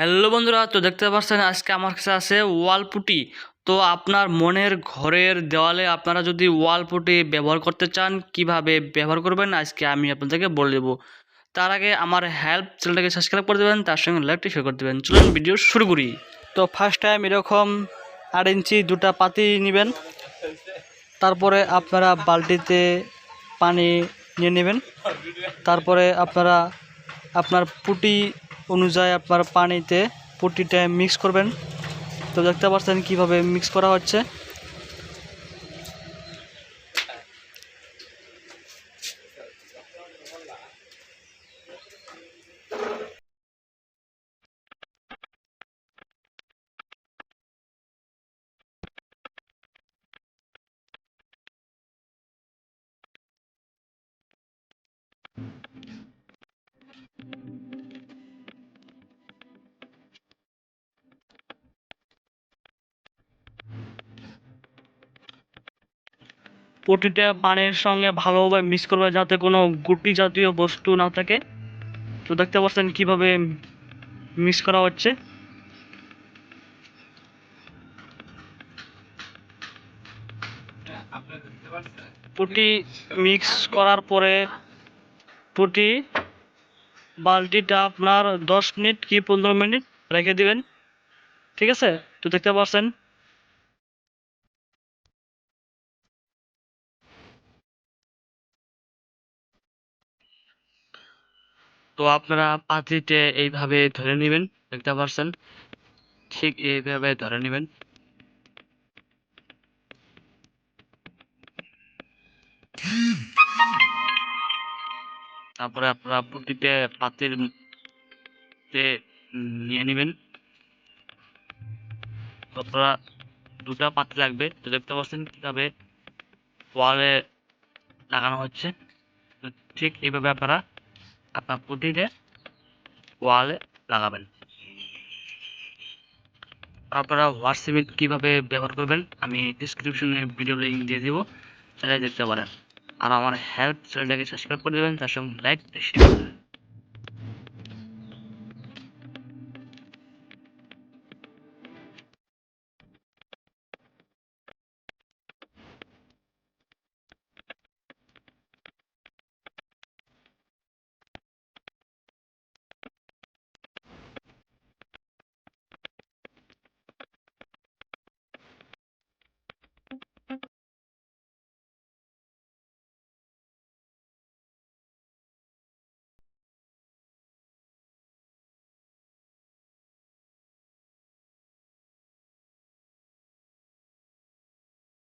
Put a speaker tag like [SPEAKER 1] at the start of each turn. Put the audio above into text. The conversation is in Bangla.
[SPEAKER 1] হ্যালো বন্ধুরা, তো দেখতে পাচ্ছেন আজকে আমার কাছে আছে ওয়াল পুটি তো আপনার মনের ঘরের দেওয়ালে আপনারা যদি ওয়াল পুটি ব্যবহার করতে চান, কীভাবে ব্যবহার করবেন, আজকে আমি আপনাদেরকে বলে দেবো। তার আগে আমার হেল্প চ্যানেলটাকে সাবস্ক্রাইব করে দেবেন, তার সঙ্গে লাইকটি শেয়ার করে দেবেন। চলুন ভিডিও শুরু করি। তো ফার্স্ট টাইম এরকম আট ইঞ্চি দুটা পাতি নেবেন, তারপরে আপনারা বালতিতে পানি নিয়ে নেবেন, তারপরে আপনারা আপনার পুটি অনুযায়ী আপনার পানিতে পুটিটা মিক্স করবেন। তো দেখতে পাচ্ছেন কীভাবে মিক্স করা হচ্ছে। পুটিটা পানির সঙ্গে ভালোভাবে মিক্স করবে যাতে কোনো গুটি জাতীয় বস্তু না থাকে। তো দেখতে পাচ্ছেন কীভাবে মিক্স করা হচ্ছে। পুটি মিক্স করার পরে পুটি বালতিটা আপনার দশ মিনিট কি পনেরো মিনিট রেখে দিবেন। ঠিক আছে? তো দেখতে পাচ্ছেন তো আপনারা পাতিতে এইভাবে ধরে নেবেন দেখতে পাচ্ছেন ঠিক এইভাবে ধরে নেবেন। তারপরে আপনারা প্রতিটা পাতির নিয়ে নেবেন। আপনারা দুটা পাতি লাগবে, তো দেখতে পাচ্ছেন কীভাবে ওয়ালে লাগানো হচ্ছে। ঠিক এইভাবে আপনারা আপনার পুঁতিতে ওয়ালে লাগাবেন। আপনারা হোয়াটসঅ্যাপে কীভাবে ব্যবহার করবেন, আমি ডিসক্রিপশনে ভিডিও লিঙ্ক দিয়ে দিব সেটাই দেখতে পারেন। আর আমার হেল্প চ্যানেলটাকে সাবস্ক্রাইব করে দেবেন, তার সঙ্গে লাইক শেয়ার